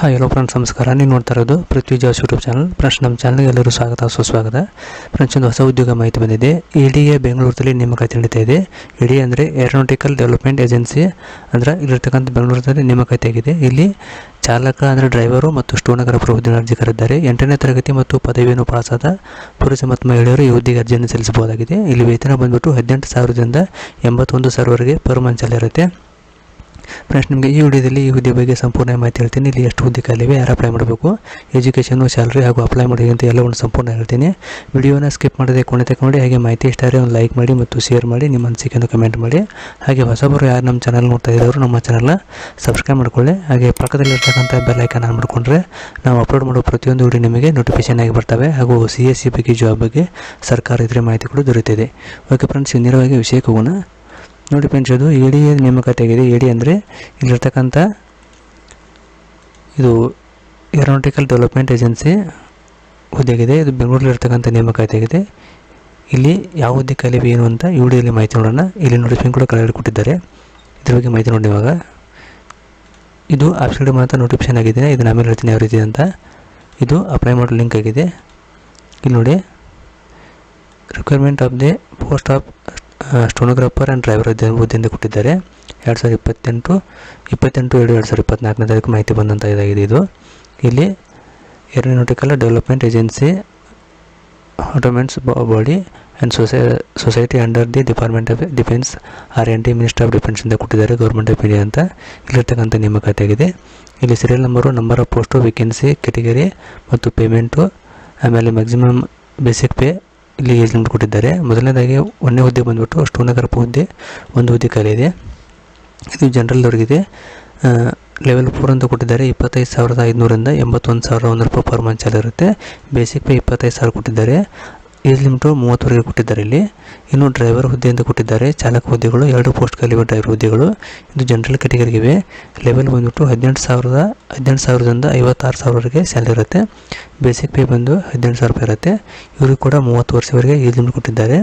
Hi ಎಲ್ಲೋ friends ನಮಸ್ಕಾರ. ನೀವು ನೋಡ್ತಾ ಇರೋದು ಪೃಥ್ವಿ ಜಾಸ್ ಯೂಟ್ಯೂಬ್ ಚಾನಲ್ ಫ್ರೆಂಡ್ಸ್ ನಮ್ಮ ಚಾನಲ್ಗೆ ಎಲ್ಲರೂ ಸ್ವಾಗತ, ಸುಸ್ವಾಗತ. ಫ್ರೆಂಡ್ಸ್ ಒಂದು ಹೊಸ ಉದ್ಯೋಗ ಮಾಹಿತಿ ಬಂದಿದೆ. ಇ ಡಿ ಎ ಬೆಂಗಳೂರಲ್ಲಿ ನೇಮಕಾತಿ ನಡೀತಾ ಇದೆ. ಇಡಿ ಅಂದರೆ ಏರೋನಾಟಿಕಲ್ ಡೆವಲಪ್ಮೆಂಟ್ ಏಜೆನ್ಸಿ ಅಂದರೆ ಇಲ್ಲಿರ್ತಕ್ಕಂಥ ಬೆಂಗಳೂರಲ್ಲಿ ನೇಮಕಾತಿ ಆಗಿದೆ ಇಲ್ಲಿ ಚಾಲಕ ಅಂದರೆ ಡ್ರೈವರು ಮತ್ತು ಸ್ಟೋನಗರ ಅರ್ಜಿ ಅರ್ಜಿಕರಿದ್ದಾರೆ. ಎಂಟನೇ ತರಗತಿ ಮತ್ತು ಪದವಿಯನ್ನು ಪಾಸಾದ ಪುರುಷ ಮತ್ತು ಮಹಿಳೆಯರು ಈ ಹುದ್ದೆಗೆ ಅರ್ಜಿಯನ್ನು ಸಲ್ಲಿಸಬಹುದಾಗಿದೆ. ಇಲ್ಲಿ ವೇತನ ಬಂದ್ಬಿಟ್ಟು ಹದಿನೆಂಟು ಸಾವಿರದಿಂದ ಎಂಬತ್ತೊಂದು ಸಾವಿರವರೆಗೆ ಪರ್ ಮಂಚಲ್ಲಿ ಇರುತ್ತೆ. ಫ್ರೆಂಡ್ಸ್ ನಿಮಗೆ ಈ ವಿಡಿಯೋದಲ್ಲಿ ಈ ಹುದ್ದೆ ಬಗ್ಗೆ ಸಂಪೂರ್ಣ ಮಾಹಿತಿ ಹೇಳ್ತೀನಿ. ಇಲ್ಲಿ ಎಷ್ಟು ಹುದ್ದೆ ಖಾಲಿವೆ ಯಾರು ಅಪ್ಲೈ ಮಾಡಬೇಕು? ಎಜುಕೇಷನು ಸ್ಯಾಲ್ರಿ ಹಾಗೂ ಅಪ್ಲೈ ಮಾಡೋದು ಅಂತ ಎಲ್ಲವನ್ನು ಸಂಪೂರ್ಣ ಹೇಳ್ತೀನಿ. ವಿಡಿಯೋನ ಸ್ಕಿಪ್ ಮಾಡದೆ ಕೊನೆ ತಗೊಂಡು ಹಾಗೆ ಮಾಹಿತಿ ಇಷ್ಟ ಆದರೆ ಒಂದು ಲೈಕ್ ಮಾಡಿ ಮತ್ತು ಶೇರ್ ಮಾಡಿ, ನಿಮ್ಮ ಅನಿಸಿಕೆಯನ್ನು ಕಮೆಂಟ್ ಮಾಡಿ. ಹಾಗೆ ಹೊಸಬರು ಯಾರು ನಮ್ಮ ಚಾನಲ್ ನೋಡ್ತಾ ಇದ್ದವರು ನಮ್ಮ ಚಾನಲ್ನ ಸಬ್ಸ್ಕ್ರೈಬ್ ಮಾಡಿಕೊಳ್ಳಿ. ಹಾಗೆ ಪಕ್ಕದಲ್ಲಿರ್ತಕ್ಕಂಥ ಬೆಲ್ ಐಕನ್ ಆನ್ ಮಾಡಿಕೊಂಡ್ರೆ ನಾವು ಅಪ್ಲೋಡ್ ಮಾಡೋ ಪ್ರತಿಯೊಂದು ವಿಡಿಯೋ ನಿಮಗೆ ನೋಟಿಫಿಕೇಶನ್ ಆಗಿ ಬರ್ತವೆ. ಹಾಗೂ ಸಿ ಎಸ್ ಸಿ ಬಗ್ಗೆ ಜಾಬ್ ಬಗ್ಗೆ ಸರ್ಕಾರ ಇದ್ರೆ ಮಾಹಿತಿ ಕೂಡ ದೊರೆಯುತ್ತಿದೆ. ಓಕೆ ಫ್ರೆಂಡ್ಸ್ ನೇರವಾಗಿ ವಿಷಯಕ್ಕೆ ಹೋಗೋಣ. ನೋಡಿ ಫ್ರೆಂಡ್ಸ್, ಇದು ಎ ಡಿ ನೇಮಕಾತಿ ಆಗಿದೆ ಎ ಡಿ ಅಂದರೆ ಇಲ್ಲಿರ್ತಕ್ಕಂಥ ಇದು ಏರೋನಾಟಿಕಲ್ ಡೆವಲಪ್ಮೆಂಟ್ ಏಜೆನ್ಸಿ ಹುದ್ದೆಗಿದೆ. ಇದು ಬೆಂಗಳೂರಲ್ಲಿರ್ತಕ್ಕಂಥ ನೇಮಕಾತಿಯಾಗಿದೆ ಇಲ್ಲಿ ಯಾವ ಹುದ್ದೆ ಕಲಿವೆ ಏನು ಅಂತ ಈ ವಿಡಿಯೋದಲ್ಲಿ ಮಾಹಿತಿ ನೋಡೋಣ. ಇಲ್ಲಿ ನೋಟಿಫಿಕೇಶನ್ ಕೂಡ ಕಳೆದು ಕೊಟ್ಟಿದ್ದಾರೆ. ಇದ್ರ ಬಗ್ಗೆ ಮಾಹಿತಿ ನೋಡಿ ಇವಾಗ. ಇದು ಆಪ್ಷನ್ ಮಾತ್ರ ನೋಟಿಫಿಕೇಶನ್ ಆಗಿದೆ. ಇದು ಆಮೇಲೆ ಹೇಳ್ತೀನಿ ಯಾವ ರೀತಿ ಅಂತ. ಇದು ಅಪ್ಲೈ ಮಾಡೋ ಲಿಂಕ್ ಆಗಿದೆ. ಇಲ್ಲಿ ನೋಡಿ. Requirement of the post of stenographer and driver ಹುದ್ದೆಯಿಂದ ಕೊಟ್ಟಿದ್ದಾರೆ. ಎರಡು ಸಾವಿರದ ಇಪ್ಪತ್ತೆಂಟು ಇಪ್ಪತ್ತೆಂಟು, ಎರಡು ಎರಡು ಸಾವಿರದ ಇಪ್ಪತ್ನಾಲ್ಕನೇ ತಾರೀಕು ಮಾಹಿತಿ ಬಂದಂಥ ಇದಾಗಿದೆ ಇದು ಇಲ್ಲಿ aeronautical development agency ಆಟೋಮೆಂಟ್ಸ್ body and ಸೊಸೈ society under the department of defence R N T minister of defence ಡಿಫೆನ್ಸಿಂದ ಕೊಟ್ಟಿದ್ದಾರೆ ಗೌರ್ಮೆಂಟ್ ಆಫ್ ಇಂಡಿಯಾ ಅಂತ. ಇಲ್ಲಿರ್ತಕ್ಕಂಥ ನೇಮಕಾತಿ ಆಗಿದೆ ಇಲ್ಲಿ serial number number of post vacancy category ಮತ್ತು ಪೇಮೆಂಟು ಆಮೇಲೆ ಮ್ಯಾಕ್ಸಿಮಮ್ ಬೇಸಿಕ್ ಪೇ ಇಲ್ಲಿ age limit ಕೊಟ್ಟಿದ್ದಾರೆ. ಮೊದಲನೇದಾಗಿ ಒಂದನೇ ಹುದ್ದೆ ಬಂದುಬಿಟ್ಟು ಸ್ಟೂನಗರಪ್ಪ ಹುದ್ದೆ ಒಂದು ಹುದ್ದೆ ಖಾಲಿ ಇದೆ. ಇದು ಜನರಲ್ದವ್ರಿಗಿದೆ ಲೆವೆಲ್ ಫೋರ್ ಅಂತ ಕೊಟ್ಟಿದ್ದಾರೆ. ಇಪ್ಪತ್ತೈದು ಸಾವಿರದ ಐದುನೂರಿಂದ ಎಂಬತ್ತೊಂದು ಸಾವಿರದ ಒಂದು ರೂಪಾಯಿ ಪರ್ ಮಂಚಲ್ಲಿ ಇರುತ್ತೆ. ಬೇಸಿಕ್ ಪೇ ಇಪ್ಪತ್ತೈದು ಸಾವಿರ ಕೊಟ್ಟಿದ್ದಾರೆ. ಏಜ್ ಲಿಮಿಟು ಮೂವತ್ತುವರೆಗೆ ಕೊಟ್ಟಿದ್ದಾರೆ ಇಲ್ಲಿ. ಇನ್ನು ಡ್ರೈವರ್ ಹುದ್ದೆ ಅಂತ ಕೊಟ್ಟಿದ್ದಾರೆ. ಚಾಲಕ ಹುದ್ದೆಗಳು, ಎರಡು ಪೋಸ್ಟ್ ಖಾಲಿವೆ ಡ್ರೈವರ್ ಹುದ್ದೆಗಳು. ಇದು ಜನರಲ್ ಕ್ಯಾಟಗರಿಗಿವೆ ಲೆವೆಲ್ ಬಂದುಬಿಟ್ಟು ಹದಿನೆಂಟು ಸಾವಿರದ, ಹದಿನೆಂಟು ಸಾವಿರದಿಂದ ಐವತ್ತಾರು ಸಾವಿರವರೆಗೆ ಸ್ಯಾಲರಿ ಇರುತ್ತೆ. ಬೇಸಿಕ್ ಪೇ ಬಂದು ಹದಿನೆಂಟು ಸಾವಿರ ರೂಪಾಯಿ ಇರುತ್ತೆ. ಇವರು ಕೂಡ ಮೂವತ್ತು ವರ್ಷವರೆಗೆ ಏಜ್ ಲಿಮಿಟ್ ಕೊಟ್ಟಿದ್ದಾರೆ.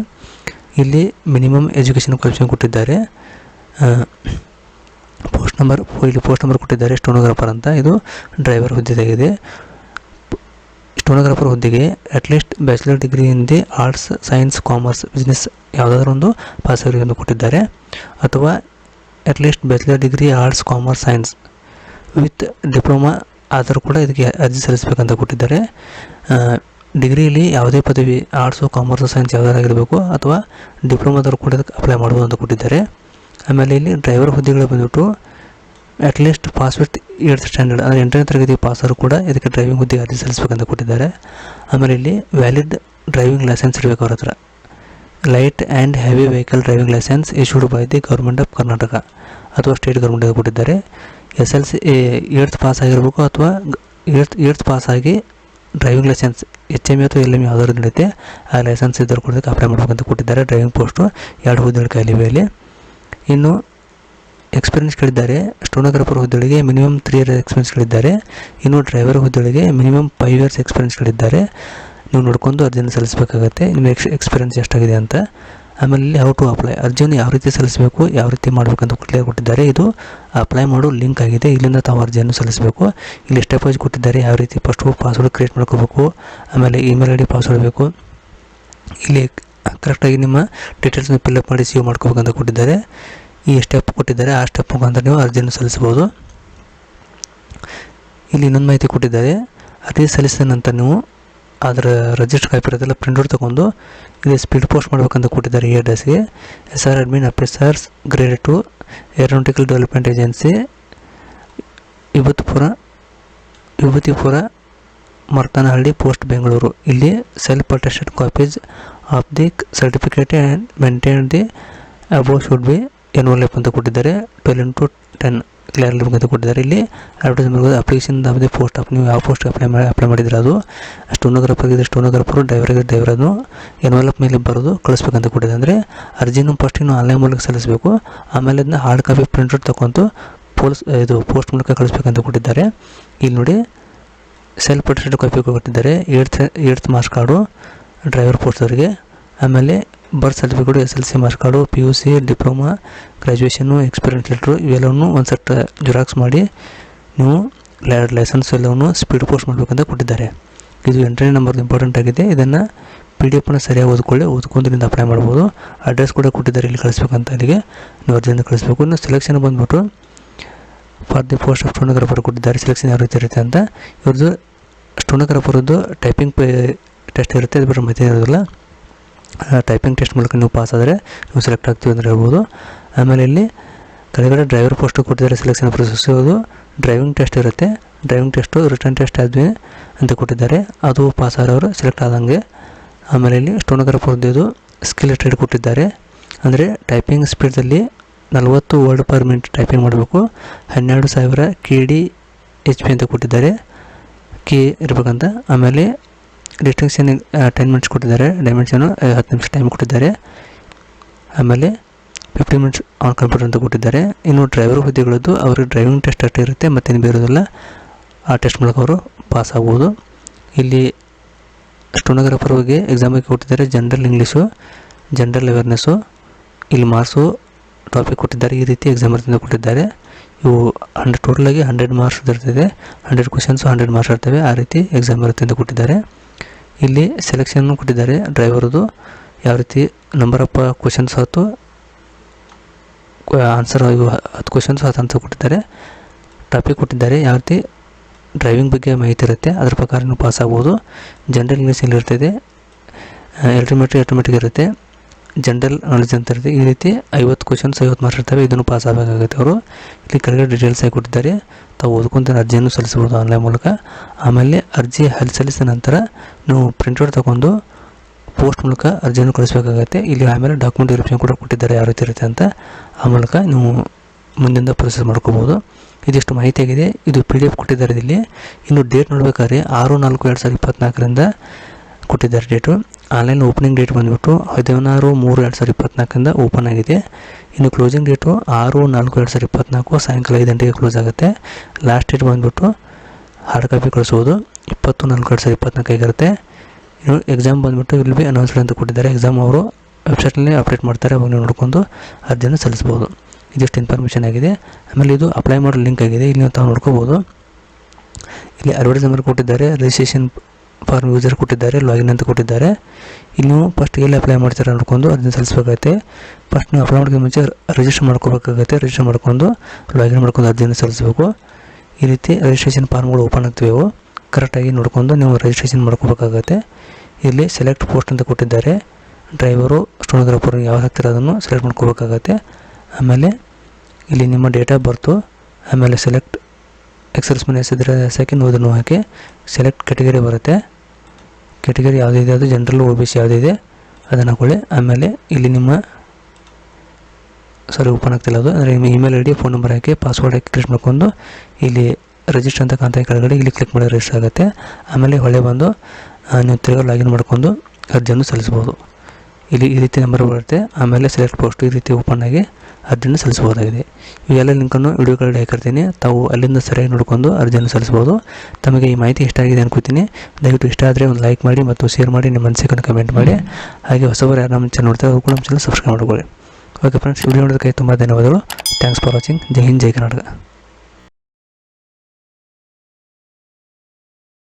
ಇಲ್ಲಿ ಮಿನಿಮಮ್ ಎಜುಕೇಷನ್ ಕ್ವಾಲಿಫಿಕೇಷನ್ ಕೊಟ್ಟಿದ್ದಾರೆ. ಪೋಸ್ಟ್ ನಂಬರ್ ಇಲ್ಲಿ ಪೋಸ್ಟ್ ನಂಬರ್ ಕೊಟ್ಟಿದ್ದಾರೆ. ಸ್ಟೋನೋಗ್ರಾಫರ್ ಅಂತ. ಇದು ಡ್ರೈವರ್ ಹುದ್ದೆದಾಗಿದೆ. ಸ್ಟೋನೋಗ್ರಾಫರ್ ಹುದ್ದೆಗೆ ಅಟ್ಲೀಸ್ಟ್ ಬ್ಯಾಚುಲರ್ ಡಿಗ್ರಿ ಹಿಂದೆ ಆರ್ಟ್ಸ್ ಸೈನ್ಸ್ ಕಾಮರ್ಸ್ ಬಿಸ್ನೆಸ್ ಯಾವುದಾದ್ರೂ ಒಂದು ಪಾಸ್ ಆಗಿರೋದನ್ನು ಕೊಟ್ಟಿದ್ದಾರೆ. ಅಥವಾ at least bachelor degree arts commerce science with diploma ಆದರೂ ಕೂಡ ಇದಕ್ಕೆ ಅರ್ಜಿ ಸಲ್ಲಿಸಬೇಕಂತ ಕೊಟ್ಟಿದ್ದಾರೆ. ಡಿಗ್ರಿಯಲ್ಲಿ ಯಾವುದೇ ಪದವಿ ಆರ್ಟ್ಸು ಕಾಮರ್ಸ್ ಸೈನ್ಸ್ ಯಾವುದಾಗಿರಬೇಕು ಅಥವಾ ಡಿಪ್ಲೊಮಾದವರು ಕೂಡ ಅಪ್ಲೈ ಮಾಡ್ಬೋದು ಅಂತ ಕೊಟ್ಟಿದ್ದಾರೆ. ಆಮೇಲೆ ಇಲ್ಲಿ ಡ್ರೈವರ್ ಹುದ್ದೆಗಳು ಬಂದ್ಬಿಟ್ಟು at least pass with eight standard ಅಂದರೆ ಎಂಟನೇ ತರಗತಿ ಪಾಸ್ ಆದರೂ ಕೂಡ ಇದಕ್ಕೆ ಡ್ರೈವಿಂಗ್ ಹುದ್ದೆಗೆ ಅರ್ಜಿ ಸಲ್ಲಿಸಬೇಕಂತ ಕೊಟ್ಟಿದ್ದಾರೆ. ಆಮೇಲೆ ಇಲ್ಲಿ ವ್ಯಾಲಿಡ್ ಡ್ರೈವಿಂಗ್ ಲೈಸೆನ್ಸ್ ಇರಬೇಕು ಅವ್ರ ಹತ್ರ. Light and heavy vehicle driving licence issued by the government of Karnataka ಅಥವಾ ಸ್ಟೇಟ್ ಗೌರ್ಮೆಂಟ್ ಕೊಟ್ಟಿದ್ದಾರೆ. S L C eighth pass ಆಗಿರಬೇಕು ಅಥವಾ ಏಟ್ ಏಳ್ತ್ ಪಾಸ್ ಆಗಿ ಡ್ರೈವಿಂಗ್ ಲೈಸೆನ್ಸ್ ಎಚ್ ಎಂ ಅಥವಾ ಎಲ್ ಎಂ ಯಾವ್ದಾದ್ರು ನಡೆಯುತ್ತೆ ಆ ಲೈಸೆನ್ಸ್ ಇದ್ದರೂ ಕೂಡ ಅಪ್ಲೈ ಮಾಡಬೇಕಂತ ಕೊಟ್ಟಿದ್ದಾರೆ. ಡ್ರೈವಿಂಗ್ ಪೋಸ್ಟು ಎರಡು ಹುದ್ದೆಗಳ ಕಾಯಿಲೆ ಇನ್ನು ಎಕ್ಸ್ಪೀರಿಯನ್ಸ್ ಕೇಳಿದ್ದಾರೆ ಸ್ಟೋನೋಗ್ರಾಫರ್ ಹುದ್ದೆಗಳಿಗೆ ಮಿನಿಮಮ್ ತ್ರೀ ಇಯರ್ ಎಕ್ಸ್ಪೀರಿಯನ್ಸ್ ಕೇಳಿದ್ದಾರೆ ಇನ್ನು ಡ್ರೈವರ್ ಹುದ್ದೆಗಳಿಗೆ ಮಿನಿಮಮ್ ಫೈವ್ ಇಯರ್ಸ್ ಎಕ್ಸ್ಪೀರಿಯನ್ಸ್ ಕೇಳಿದ್ದಾರೆ ನೀವು ನೋಡ್ಕೊಂಡು ಅರ್ಜಿಯನ್ನು ಸಲ್ಲಿಸಬೇಕಾಗತ್ತೆ. ನಿಮ್ಮ ಎಕ್ಸ್ ಎಕ್ಸ್ಪೀರಿಯನ್ಸ್ ಎಷ್ಟಾಗಿದೆ ಅಂತ. ಆಮೇಲೆ ಇಲ್ಲಿ ಹೌ ಟು ಅಪ್ಲೈ ಅರ್ಜಿಯನ್ನು ಯಾವ ರೀತಿ ಸಲ್ಲಿಸಬೇಕು, ಯಾವ ರೀತಿ ಮಾಡಬೇಕಂತ ಕ್ಲಿಯರ್ ಕೊಟ್ಟಿದ್ದಾರೆ. ಇದು ಅಪ್ಲೈ ಮಾಡೋ ಲಿಂಕ್ ಆಗಿದೆ. ಇಲ್ಲಿಂದ ತಾವು ಅರ್ಜಿಯನ್ನು ಸಲ್ಲಿಸಬೇಕು. ಇಲ್ಲಿ ಸ್ಟೆಪ್ ವೈಸ್ ಕೊಟ್ಟಿದ್ದಾರೆ ಯಾವ ರೀತಿ ಫಸ್ಟು ಪಾಸ್ವರ್ಡ್ ಕ್ರಿಯೇಟ್ ಮಾಡ್ಕೋಬೇಕು. ಆಮೇಲೆ ಇಮೇಲ್ ಐ ಡಿ ಪಾಸ್ವರ್ಡ್ ಬೇಕು. ಇಲ್ಲಿ ಕರೆಕ್ಟಾಗಿ ನಿಮ್ಮ ಡೀಟೇಲ್ಸ್ನ ಫಿಲ್ಅಪ್ ಮಾಡಿ ಸೇವ್ ಮಾಡ್ಕೋಬೇಕಂತ ಕೊಟ್ಟಿದ್ದಾರೆ. ಈ ಸ್ಟೆಪ್ ಕೊಟ್ಟಿದ್ದಾರೆ, ಆ ಸ್ಟೆಪ್ ಮುಖಾಂತರ ನೀವು ಅರ್ಜಿಯನ್ನು ಸಲ್ಲಿಸಬಹುದು. ಇಲ್ಲಿ ಇನ್ನೊಂದು ಮಾಹಿತಿ ಕೊಟ್ಟಿದ್ದಾರೆ ಅರ್ಜಿ ಸಲ್ಲಿಸಿದ ನಂತರ ನೀವು ಅದರ ರಿಜಿಸ್ಟರ್ ಕಾಪಿ ಇರೋದೆಲ್ಲ ಪ್ರಿಂಟ್ಔಟ್ ತೊಗೊಂಡು ಇಲ್ಲಿ ಸ್ಪೀಡ್ ಪೋಸ್ಟ್ ಮಾಡಬೇಕಂತ ಕೊಟ್ಟಿದ್ದಾರೆ ಈ ಅಡ್ರೆಸ್ಗೆ S R admin officers grade two aeronautical development agency Yuvathipura Yuvathipura Marthanahalli post Bengaluru ಇಲ್ಲಿ self attested copies of the certificate and maintain the above should be envelope ಅಂತ ಕೊಟ್ಟಿದ್ದಾರೆ. Twelve into ten clear ಅಂತ ಕೊಟ್ಟಿದ್ದಾರೆ. ಇಲ್ಲಿ advertisement application ಯಾವುದೇ post of ನೀವು ಯಾವ post apply ಮಾಡಿ ಅಪ್ಲೈ ಮಾಡಿದ್ರೆ ಅದು? ಸ್ಟೋನೋಗ್ರಾಫರ್ ಇದೆ ಸ್ಟೋನೋಗ್ರಾಫರು ಡ್ರೈವರ್ಗೆ ಅದು ಎನ್ವಲಪ್ ಮೇಲೆ ಬರೋದು ಕಳಿಸ್ಬೇಕಂತ ಕೊಟ್ಟಿದೆ ಅಂದರೆ ಅರ್ಜಿನೂ ಫಸ್ಟ್ ಇನ್ನು ಆನ್ಲೈನ್ ಮೂಲಕ ಸಲ್ಲಿಸಬೇಕು. ಆಮೇಲೆ ಅದನ್ನ ಹಾರ್ಡ್ ಕಾಪಿ ಪ್ರಿಂಟ್ಔಟ್ ತಗೊಂತು ಪೋಲ್ಸ್ ಇದು ಪೋಸ್ಟ್ ಮೂಲಕ ಕಳಿಸ್ಬೇಕಂತ ಕೊಟ್ಟಿದ್ದಾರೆ. ಇಲ್ಲಿ ನೋಡಿ ಸೆಲ್ಫ್ ಅಟೆಸ್ಟೆಡ್ ಕಾಪಿ ಕೊಟ್ಟಿದ್ದಾರೆ. Eighth eighth marks card driver post ಅವರಿಗೆ. ಆಮೇಲೆ birth certificate S L C marks card P U C diploma graduation experience letter ಇವೆಲ್ಲವನ್ನು ಒಂದು ಸೆಟ್ ಜೆರಾಕ್ಸ್ ಮಾಡಿ ನೀವು ಲೈಸೆನ್ಸ್ ಎಲ್ಲವನ್ನು ಸ್ಪೀಡ್ ಪೋಸ್ಟ್ ಮಾಡಬೇಕಂತ ಕೊಟ್ಟಿದ್ದಾರೆ. ಇದು ಎಂಟನೇ ನಂಬರ್ ಇಂಪಾರ್ಟೆಂಟ್ ಆಗಿದೆ. ಇದನ್ನು ಪಿ ಡಿ ಎಫ್ನ ಸರಿಯಾಗಿ ಓದ್ಕೊಳ್ಳಿ. ಓದ್ಕೊಂಡು ನಿಂದ ಅಪ್ಲೈ ಮಾಡ್ಬೋದು. ಅಡ್ರೆಸ್ ಕೂಡ ಕೊಟ್ಟಿದ್ದಾರೆ. ಇಲ್ಲಿ ಕಳಿಸ್ಬೇಕಂತ ಅಲ್ಲಿಗೆ ನೀವು ಅರ್ಜಿಯನ್ನು ಕಳಿಸ್ಬೇಕು. ಇನ್ನು ಸೆಲೆಕ್ಷನ್ ಬಂದುಬಿಟ್ಟು for the post of stenographer ಕೊಟ್ಟಿದ್ದಾರೆ. ಸೆಲೆಕ್ಷನ್ ಯಾವ ರೀತಿ ಇರುತ್ತೆ ಅಂತ. ಇವ್ರದ್ದು ಸ್ಟೋನೋಗ್ರಾಫರ್ದು ಟೈಪಿಂಗ್ ಟೆಸ್ಟ್ ಇರುತ್ತೆ. ಅದು ಬಿಟ್ಟರೆ ಮತ್ತೆ ಇರೋದಿಲ್ಲ. ಟೈಪಿಂಗ್ ಟೆಸ್ಟ್ ಮೂಲಕ ನೀವು ಪಾಸ್ ಆದರೆ ನೀವು ಸೆಲೆಕ್ಟ್ ಆಗ್ತೀವಿ ಅಂತ ಹೇಳ್ಬೋದು. ಆಮೇಲೆ ಇಲ್ಲಿ ಕೆಳಗಡೆ ಡ್ರೈವರ್ ಪೋಸ್ಟ್ ಕೊಟ್ಟಿದ್ದಾರೆ ಸೆಲೆಕ್ಷನ್ ಪ್ರೊಸೆಸ್ ಅದು ಡ್ರೈವಿಂಗ್ ಟೆಸ್ಟ್ ಇರುತ್ತೆ. ಡ್ರೈವಿಂಗ್ ಟೆಸ್ಟು ರಿಟರ್ನ್ ಟೆಸ್ಟ್ ಆದ್ವಿ ಅಂತ ಕೊಟ್ಟಿದ್ದಾರೆ. ಅದು ಪಾಸ್ ಆದವರು ಸೆಲೆಕ್ಟ್ ಆದಂಗೆ. ಆಮೇಲೆ ಇಲ್ಲಿ ಸ್ಟೋನೋಗ್ರಾಫರ್ದು ಇದು ಸ್ಕಿಲ್ ಟ್ರೇಡ್ ಕೊಟ್ಟಿದ್ದಾರೆ. ಅಂದರೆ ಟೈಪಿಂಗ್ ಸ್ಪೀಡಲ್ಲಿ ನಲವತ್ತು ವರ್ಡ್ ಪರ್ ಮಿನಿಟ್ ಟೈಪಿಂಗ್ ಮಾಡಬೇಕು. ಹನ್ನೆರಡು ಸಾವಿರ ಕೆ ಡಿ ಎಚ್ ಪಿ ಅಂತ ಕೊಟ್ಟಿದ್ದಾರೆ. ಕೆ ಇರಬೇಕಂತ. ಆಮೇಲೆ ಡಿಸ್ಟಿಂಕ್ಷನ್ ಟೆನ್ ಮಿನಿಟ್ಸ್ ಕೊಟ್ಟಿದ್ದಾರೆ ಡೈಮೆನ್ಷನು ಹತ್ತು ನಿಮಿಷ ಟೈಮ್ ಕೊಟ್ಟಿದ್ದಾರೆ. ಆಮೇಲೆ ಫಿಫ್ಟಿ ಮಿನಿಟ್ಸ್ ಆನ್ ಕಂಪ್ಯೂಟರ್ ಅಂತ ಕೊಟ್ಟಿದ್ದಾರೆ. ಇನ್ನು ಡ್ರೈವರ್ ಹುದ್ದೆಗಳದ್ದು, ಅವ್ರಿಗೆ ಡ್ರೈವಿಂಗ್ ಟೆಸ್ಟ್ ಅಷ್ಟೇ ಇರುತ್ತೆ, ಮತ್ತೇನು ಬೇರೋದಿಲ್ಲ ಆ ಟೆಸ್ಟ್ ಮೂಲಕ ಅವರು ಪಾಸ್ ಆಗ್ಬೋದು. ಇಲ್ಲಿ ಸ್ಟೋನೋಗ್ರಾಫರ್ ಬಗ್ಗೆ ಎಕ್ಸಾಮಿಗೆ ಕೊಟ್ಟಿದ್ದಾರೆ ಜನರಲ್ ಇಂಗ್ಲೀಷು ಜನರಲ್ ಅವೇರ್ನೆಸ್ಸು ಇಲ್ಲಿ ಮಾರ್ಕ್ಸು ಟಾಪಿಕ್ ಕೊಟ್ಟಿದ್ದಾರೆ. ಈ ರೀತಿ ಎಕ್ಸಾಮ್ ಇರ್ತದೆ ಕೊಟ್ಟಿದ್ದಾರೆ. ಇವು ಹಂಡ್ರೆಡ್ ಟೋಟಲಾಗಿ ಹಂಡ್ರೆಡ್ ಮಾರ್ಕ್ಸ್ ಇರ್ತದೆ. ಹಂಡ್ರೆಡ್ ಕ್ವಶನ್ಸು ಹಂಡ್ರೆಡ್ ಮಾರ್ಕ್ಸ್ ಇರ್ತವೆ. ಆ ರೀತಿ ಎಕ್ಸಾಮ್ ಇರುತ್ತೆ ಅಂತ ಕೊಟ್ಟಿದ್ದಾರೆ. ಇಲ್ಲಿ ಸೆಲೆಕ್ಷನ್ ಕೊಟ್ಟಿದ್ದಾರೆ. ಡ್ರೈವರ್ದು ಯಾವ ರೀತಿ ನಂಬರ್ ಆಫ್ ಕ್ವಶನ್ಸ್ ಆಯ್ತು ಆನ್ಸರ್ ಇವು ಹತ್ತು ಕ್ವಶನ್ಸ್ ಹತ್ತು ಅಂತ ಕೊಟ್ಟಿದ್ದಾರೆ. ಟಾಪಿಕ್ ಕೊಟ್ಟಿದ್ದಾರೆ. ಯಾವ ರೀತಿ ಡ್ರೈವಿಂಗ್ ಬಗ್ಗೆ ಮಾಹಿತಿ ಇರುತ್ತೆ, ಅದ್ರ ಪ್ರಕಾರ ನೀವು ಪಾಸ್ ಆಗ್ಬೋದು. ಜನರಲ್ ಇಂಗ್ಲೀಷಲ್ಲಿ ಇರ್ತದೆ ಎಲ್ಟ್ರಿಮೆಟ್ರಿ ಆಟೋಮೆಟಿಕ್ ಇರುತ್ತೆ. ಜನರಲ್ ನಾಲೆಜ್ ಅಂತ ಇರುತ್ತೆ. ಈ ರೀತಿ ಐವತ್ತು ಕ್ವಶನ್ಸ್ ಐವತ್ತು ಮಾರ್ಕ್ಸ್ ಇರ್ತವೆ. ಇದನ್ನು ಪಾಸ್ ಆಗಬೇಕಾಗುತ್ತೆ ಅವರು. ಇಲ್ಲಿ ಕೆಳಗಡೆ ಡೀಟೇಲ್ಸ್ ಆಗಿ ಕೊಟ್ಟಿದ್ದಾರೆ. ತಾವು ಓದ್ಕೊಂತ ಅರ್ಜಿಯನ್ನು ಸಲ್ಲಿಸ್ಬೋದು ಆನ್ಲೈನ್ ಮೂಲಕ. ಆಮೇಲೆ ಅರ್ಜಿ ಸಲ್ಲಿಸಿದ ನಂತರ ನೀವು ಪ್ರಿಂಟ್ಔಟ್ ತಗೊಂಡು ಪೋಸ್ಟ್ ಮೂಲಕ ಅರ್ಜಿಯನ್ನು ಕಳಿಸಬೇಕಾಗುತ್ತೆ. ಇಲ್ಲಿ ಆಮೇಲೆ ಡಾಕ್ಯುಮೆಂಟ್ ವೆರಿಫಿಕೇಷನ್ ಕೂಡ ಕೊಟ್ಟಿದ್ದಾರೆ. ಯಾವ ರೀತಿ ಇರುತ್ತೆ ಅಂತ ಆ ಮೂಲಕ ನೀವು ಮುಂದಿಂದ ಪ್ರೊಸೆಸ್ ಮಾಡ್ಕೋಬೋದು. ಇದಿಷ್ಟು ಮಾಹಿತಿ ಆಗಿದೆ. ಇದು ಪಿ ಡಿ ಎಫ್ ಕೊಟ್ಟಿದ್ದಾರೆ ಇಲ್ಲಿ. ಇನ್ನು ಡೇಟ್ ನೋಡ್ಬೇಕಾದ್ರೆ ಆರು ನಾಲ್ಕು ಎರಡು ಸಾವಿರದ ಇಪ್ಪತ್ನಾಲ್ಕರಿಂದ ಕೊಟ್ಟಿದ್ದಾರೆ ಡೇಟು. ಆನ್ಲೈನ್ ಓಪನಿಂಗ್ ಡೇಟ್ ಬಂದುಬಿಟ್ಟು ಹದಿನಾರು ಮೂರು ಎರಡು ಸಾವಿರದ ಇಪ್ಪತ್ನಾಲ್ಕರಿಂದ ಓಪನ್ ಆಗಿದೆ. ಇನ್ನು ಕ್ಲೋಸಿಂಗ್ ಡೇಟು ಆರು ನಾಲ್ಕು ಎರಡು ಸಾವಿರದ ಇಪ್ಪತ್ನಾಲ್ಕು ಸಾಯಂಕಾಲ ಐದು ಗಂಟೆಗೆ ಕ್ಲೋಸ್ ಆಗುತ್ತೆ. ಲಾಸ್ಟ್ ಡೇಟ್ ಬಂದುಬಿಟ್ಟು ಹಾರ್ಡ್ ಕಾಪಿ ಕಳಿಸೋದು ಇಪ್ಪತ್ತು ನಾಲ್ಕು ಎರಡು ಸಾವಿರದ ಇಪ್ಪತ್ನಾಲ್ಕಾಗಿರುತ್ತೆ ಇನ್ನು ಎಕ್ಸಾಮ್ ಬಂದುಬಿಟ್ಟು ಇಲ್ಲಿ ಬಿ ಅನೌನ್ಸ್ಡ್ ಅಂತ ಕೊಟ್ಟಿದ್ದಾರೆ. ಎಕ್ಸಾಮ್ ಅವರು ವೆಬ್ಸೈಟ್ನಲ್ಲಿ ಅಪ್ಡೇಟ್ ಮಾಡ್ತಾರೆ ಅವಾಗ ನೋಡ್ಕೊಂಡು ಅರ್ಜಿಯನ್ನು ಸಲ್ಲಿಸ್ಬೋದು. ಇದಿಷ್ಟು ಇನ್ಫಾರ್ಮೇಷನ್ ಆಗಿದೆ. ಆಮೇಲೆ ಇದು ಅಪ್ಲೈ ಮಾಡೋ ಲಿಂಕ್ ಆಗಿದೆ. ಇಲ್ಲಿ ತಾವು ನೋಡ್ಕೋಬೋದು. ಇಲ್ಲಿ ಅಡ್ವರ್ಟೈಸ್ಮೆಂಟ್ ಕೊಟ್ಟಿದ್ದಾರೆ. ರಿಜಿಸ್ಟ್ರೇಷನ್ ಫಾರ್ಮ್ ಯೂಸರ್ ಕೊಟ್ಟಿದ್ದಾರೆ, ಲಾಗಿನ್ ಅಂತ ಕೊಟ್ಟಿದ್ದಾರೆ. ಇನ್ನು ಫಸ್ಟ್ ಎಲ್ಲಿ ಅಪ್ಲೈ ಮಾಡ್ತಾರೆ ನೋಡ್ಕೊಂಡು ಅದನ್ನು ಸಲ್ಲಿಸಬೇಕಾಗುತ್ತೆ. ಫಸ್ಟ್ ನೀವು ಅಪ್ಲೈ ಮಾಡೋಕ್ಕೆ ಮುಂಚೆ ರಿಜಿಸ್ಟರ್ ಮಾಡ್ಕೋಬೇಕಾಗತ್ತೆ. ರಿಜಿಸ್ಟರ್ ಮಾಡ್ಕೊಂಡು ಲಾಗಿನ್ ಮಾಡ್ಕೊಂಡು ಅರ್ಜಿಯನ್ನು ಸಲ್ಲಿಸಬೇಕು. ಈ ರೀತಿ ರಿಜಿಸ್ಟ್ರೇಷನ್ ಫಾರ್ಮ್ಗಳು ಓಪನ್ ಆಗ್ತವೆ ಅವು. ಕರೆಕ್ಟಾಗಿ ನೋಡ್ಕೊಂಡು ನೀವು ರಿಜಿಸ್ಟ್ರೇಷನ್ ಮಾಡ್ಕೋಬೇಕಾಗತ್ತೆ. ಇಲ್ಲಿ ಸೆಲೆಕ್ಟ್ ಪೋಸ್ಟ್ ಅಂತ ಕೊಟ್ಟಿದ್ದಾರೆ. ಡ್ರೈವರು ಸ್ಟೋನೋಗ್ರಾಫರ್ ಯಾವ ಹಾಕ್ತೀರ ಅದನ್ನು ಸೆಲೆಕ್ಟ್ ಮಾಡ್ಕೋಬೇಕಾಗತ್ತೆ. ಆಮೇಲೆ ಇಲ್ಲಿ ನಿಮ್ಮ ಡೇಟ್ ಆಫ್ ಬರ್ತು ಆಮೇಲೆ ಸೆಲೆಕ್ಟ್ ಎಕ್ಸರ್ಸ್ ಮನೆ ಸೆಕೆಂಡ್ ಹಾಕಿ ಓದನು ಹಾಕಿ ಸೆಲೆಕ್ಟ್ ಕೆಟಗರಿ ಬರುತ್ತೆ. ಕೆಟಗರಿ ಯಾವುದಿದೆ ಅದು ಜನರಲ್ ಓ ಬಿ ಸಿ ಯಾವುದಿದೆ ಅದನ್ನು ಹಾಕೊಳ್ಳಿ. ಆಮೇಲೆ ಇಲ್ಲಿ ನಿಮ್ಮ ಸಾರಿ ಓಪನ್ ಆಗ್ತಿಲ್ಲ ಅದು. ಅಂದರೆ ನಿಮ್ಮ email I D phone number ಹಾಕಿ ಪಾಸ್ವರ್ಡ್ ಹಾಕಿ ಕ್ರಿಯೇಟ್ ಮಾಡ್ಕೊಂಡು ಇಲ್ಲಿ ರಿಜಿಸ್ಟರ್ ಅಂತ ಕಾಣ್ತಾ ಕೆಳಗಡೆ. ಇಲ್ಲಿ ಕ್ಲಿಕ್ ಮಾಡಿ ರಿಜಿಸ್ಟರ್ ಆಗುತ್ತೆ. ಆಮೇಲೆ ಹೊಳೆ ಬಂದು ನೀವು ತಿರ್ಗಾ ಲಾಗಿನ್ ಮಾಡ್ಕೊಂಡು ಅರ್ಜಿಯನ್ನು ಸಲ್ಲಿಸ್ಬೋದು ಇಲ್ಲಿ ಈ ರೀತಿ ನಂಬರ್ ಬರುತ್ತೆ. ಆಮೇಲೆ ಸೆಲೆಕ್ಟ್ ಪೋಸ್ಟ್ ಈ ರೀತಿ ಓಪನ್ ಆಗಿ ಅರ್ಜಿಯನ್ನು ಸಲ್ಲಿಸಬಹುದಾಗಿದೆ. ಇವೆಲ್ಲ ಲಿಂಕನ್ನು ವಿಡಿಯೋ ಕಡೆ ಹಾಕಿರ್ತೀನಿ. ತಾವು ಅಲ್ಲಿಂದ ಸರಿಯಾಗಿ ನೋಡಿಕೊಂಡು ಅರ್ಜಿಯನ್ನು ಸಲ್ಲಿಸಬಹುದು. ತಮಗೆ ಈ ಮಾಹಿತಿ ಇಷ್ಟ ಆಗಿದೆ ಅನ್ಕೋತೀನಿ. ದಯವಿಟ್ಟು ಇಷ್ಟ ಆದರೆ ಒಂದು ಲೈಕ್ ಮಾಡಿ ಮತ್ತು ಶೇರ್ ಮಾಡಿ ನಿಮ್ಮ ಅನಿಸಿಕೆಯನ್ನು ಕಮೆಂಟ್ ಮಾಡಿ. ಹಾಗೆ ಹೊಸಬರು ಯಾರು ನಮ್ಮ ಚೆನ್ನ ನೋಡ್ತಾರೆ ಅವರು ಕೂಡ ನಮ್ಮ ಸಬ್ಸ್ಕ್ರೈಬ್ ಮಾಡ್ಕೊಳ್ಳಿ. ಓಕೆ ಫ್ರೆಂಡ್ಸ್ ವಿಡಿಯೋ ನೋಡೋದಕ್ಕೆ ತುಂಬ ಧನ್ಯವಾದಗಳು. ಥ್ಯಾಂಕ್ಸ್ ಫಾರ್ ವಾಚಿಂಗ್ ಜೈ ಹಿಂದ್, ಜೈ ಕರ್ನಾಟಕ.